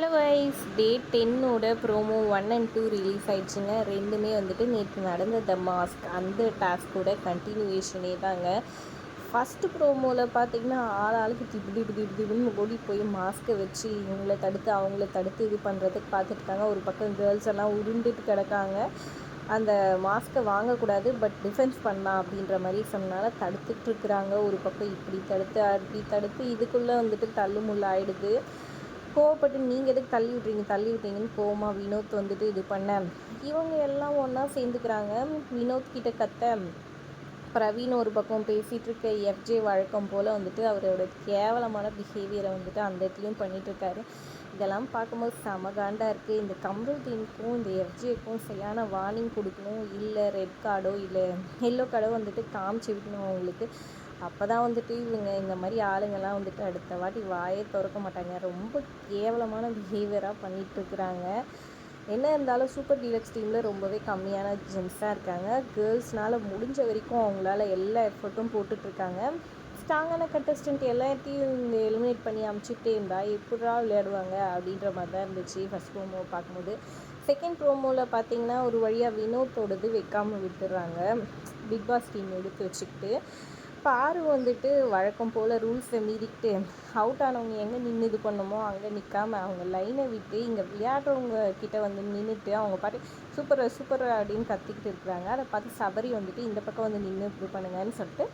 Hello வைஸ் டே டென்னோட promo one and two release ஆயிடுச்சுங்க. ரெண்டுமே வந்துட்டு நேற்று நடந்த த மாஸ்க் அந்த டாஸ்கோட கண்டினியூவேஷனே தாங்க. ஃபஸ்ட்டு ப்ரோமோவில் பார்த்தீங்கன்னா ஆள் ஆளுக்கு திப்டி இப்படி திப்பு ஓடி போய் மாஸ்க்கை வச்சு இவங்கள தடுத்து அவங்கள தடுத்து இது பண்ணுறதுக்கு பார்த்துட்ருக்காங்க ஒரு பக்கம் கேர்ள்ஸ் எல்லாம் உருண்டுட்டு கிடக்காங்க. அந்த மாஸ்க்கை வாங்கக்கூடாது பட் டிஃபென்ஸ் பண்ணலாம் அப்படின்ற மாதிரி சொன்னால தடுத்துட்டு இருக்கிறாங்க. ஒரு பக்கம் இப்படி தடுத்து அப்படி தடுத்து இதுக்குள்ளே வந்துட்டு தள்ளுமுள்ள ஆயிடுது. கோவப்பட்டு நீங்கள் எதுக்கு தள்ளி விட்றீங்க தள்ளி விட்டீங்கன்னு கோவமாக வினோத் வந்துட்டு இது பண்ண. இவங்க எல்லாம் ஒன்றா சேர்ந்துக்கிறாங்க. வினோத் கிட்ட கத்த பிரவீன் ஒரு பக்கம் பேசிகிட்டு இருக்க எஃப்ஜே வழக்கம் போல் வந்துட்டு அவரோட கேவலமான பிஹேவியரை வந்துட்டு அந்த இடத்துலையும் பண்ணிகிட்ருக்காரு இதெல்லாம் பார்க்கும்போது செம காண்டாக இருக்குது இந்த கம்ரல் டீமுக்கும் இந்த எஃப்ஜேக்கும் சரியான வார்னிங் கொடுக்கணும். இல்லை ரெட் கார்டோ இல்லை எல்லோ கார்டோ வந்துட்டு காமிச்சு விடணும் அவங்களுக்கு. அப்போ தான் வந்துட்டு இவங்க இந்த மாதிரி ஆளுங்கள்லாம் வந்துட்டு அடுத்த வாட்டி வாயே திறக்க மாட்டாங்க. ரொம்ப கேவலமான பிஹேவியராக பண்ணிகிட்ருக்குறாங்க என்ன இருந்தாலும் சூப்பர் டீலக்ஸ் டீமில் ரொம்பவே கம்மியான ஜென்ஸாக இருக்காங்க. கேர்ள்ஸ்னால் முடிஞ்ச வரைக்கும் அவங்களால எல்லா எஃபர்ட்டும் போட்டுட்ருக்காங்க. ஸ்ட்ராங்கான கண்டஸ்டன்ட் எல்லாத்தையும் இந்த எலிமினேட் பண்ணி அமுச்சுட்டே இருந்தால் எப்படா விளையாடுவாங்க அப்படின்ற மாதிரி தான் இருந்துச்சு ஃபஸ்ட் ப்ரோமோ பார்க்கும்போது. செகண்ட் ப்ரோமோவில் பார்த்தீங்கன்னா ஒரு வழியாக வினோத்தோடது வைக்காமல் விட்டுடுறாங்க பிக் பாஸ் டீம் எடுத்து வச்சுக்கிட்டு. பாரு வந்துட்டு வழக்கம் போல் ரூல்ஸை மீறிக்கிட்டு அவுட் ஆனவங்க எங்கே நின்று இது பண்ணுமோ அங்கே நிற்காம அவங்க லைனை விட்டு இங்கே விளையாடுறவங்க கிட்ட வந்து நின்றுட்டு அவங்க பாட்டு சூப்பர் சூப்பர் அப்படின்னு கத்திக்கிட்டு இருக்கிறாங்க. அதை பார்த்து சபரி வந்துட்டு இந்த பக்கம் வந்து நின்று இது பண்ணுங்கன்னு சொல்லிட்டு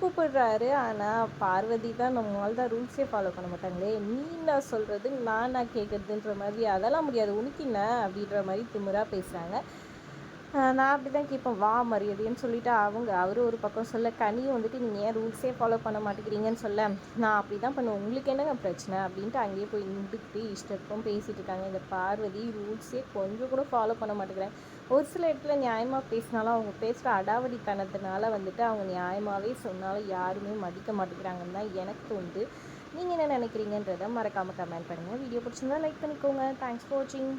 கூப்பிடுறாரு. ஆனால் பார்வதி தான் நம்மளால் தான் ரூல்ஸே ஃபாலோ பண்ண மாட்டாங்களே. நீ நான் சொல்கிறது நான் நான் கேட்குறதுன்ற மாதிரி அதெல்லாம் முடியாது. உனக்கு என்ன அப்படின்ற மாதிரி திமுறாக பேசுகிறாங்க நான் அப்படி தான் கேட்பேன் வா மரியாதைன்னு சொல்லிவிட்டு அவங்க அவர் ஒரு பக்கம் சொல்ல கனியும் வந்துட்டு நீங்கள் ஏன் ரூல்ஸே ஃபாலோ பண்ண மாட்டேங்கிறீங்கன்னு சொல்ல நான் அப்படி தான் பண்ணுவேன். உங்களுக்கு என்னங்க பிரச்சனை? அப்படின்ட்டு அங்கேயே போய் நின்றுக்கிட்டு இஷ்டத்துக்கும் பேசிகிட்டு இருக்காங்க. இந்த பார்வதி ரூல்ஸே கொஞ்சம் கூட ஃபாலோ பண்ண மாட்டேங்கிறேன். ஒரு சில இடத்துல நியாயமாக பேசினாலும் அவங்க பேசுகிற அடாவடித்தனத்தினால வந்துட்டு அவங்க நியாயமாகவே சொன்னாலும் யாருமே மதிக்க மாட்டேங்கிறாங்கன்னு தான் எனக்கு தோணுது. நீங்கள் என்ன நினைக்கிறீங்கன்றதை மறக்காமல் கமெண்ட் பண்ணுங்கள் வீடியோ பிடிச்சிருந்தா லைக் பண்ணிக்கோங்க. தேங்க்ஸ் ஃபார் வாட்சிங்